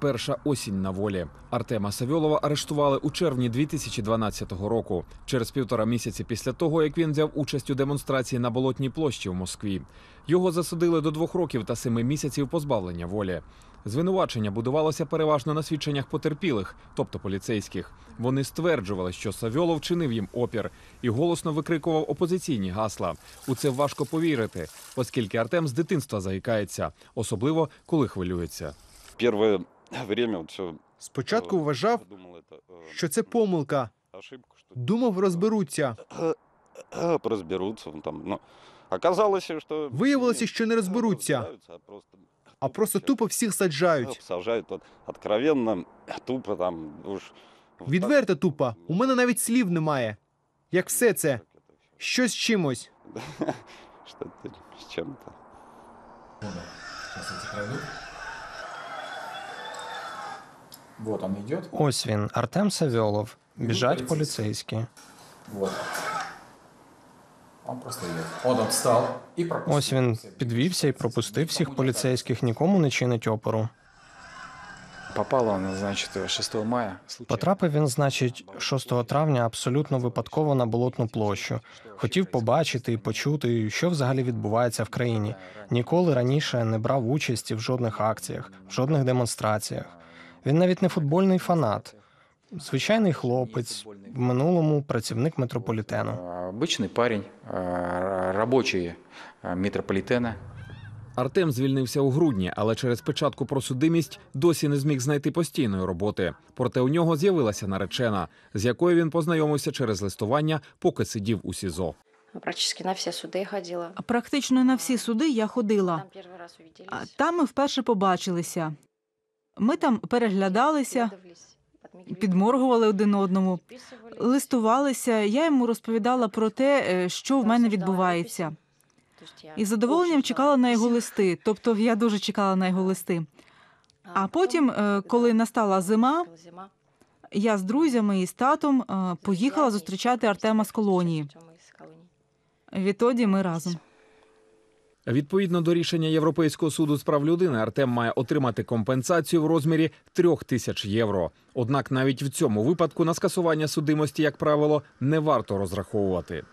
перша осінь на волі. Артема Савьолова арештували у червні 2012 року, через півтора місяці після того, як він взяв участь у демонстрації на болотній площі в Москві. Його засудили до двох років та семи місяців позбавлення волі. Звинувачення будувалося переважно на свідченнях потерпілих, тобто поліцейських. Вони стверджували, що Савьолов чинив їм опір і голосно викрикував опозиційні гасла. У це важко повірити, оскільки Артем з дитинства заїкається, особливо коли хвилюється. Все Спочатку вважав, думал это э, що це помилка. ошибка, что Думав, розберуться. э, разберутся ну, там, но оказалось, что Виявилося, що не розберуться, разбираются, а просто а просто тупо всіх саджають. сажают вот, откровенно, тупо там уж в Відверто тупо. У мене навіть слів немає. Як все це, Как это всё? щось з чимось. Что это с чем-то. Вот он йде. Ось він, Артем Савьолов. Біжать поліцейські. Вот. Он просто йде. Он встав і пропустив. Ось він підвівся і пропустив всіх поліцейських, нікому не чинить опору. Попало оно, значит, 6 мая. Потрапив він, значить, 6 травня абсолютно випадково на болотну площу. Хотів побачити і почути, що взагалі відбувається в країні. Ніколи раніше не брав участі в жодних акціях, в жодних демонстраціях. Він навіть не футбольний фанат, звичайний хлопець, в минулому працівник метрополітену. А, Обычный парень, а, рабочий а, метрополитена. Артем звільнився у грудні, але через печатку про судимість досі не зміг знайти постійної роботи. Проте у нього з'явилася наречена, з якою він познайомився через листування, поки сидів у СІЗО. Практически на все суды ходила. Практично на всі суди я ходила. Там первый раз увиделись. А Там ми вперше побачилися. Ми там переглядалися, підморгували один одному, листувалися. Я йому розповідала про те, е, що в мене відбувається. І з задоволенням чекала на його листи. Тобто я дуже чекала на його листи. А потім, е, коли настала зима, я з друзями і з татом е, поїхала зустрічати. Артема з колонії. Відтоді ми разом. Відповідно до рішення Європейського суду з прав людини, Артем має отримати компенсацію в розмірі трьох тисяч євро. Однак навіть в цьому випадку на скасування судимості, як правило, не варто розраховувати.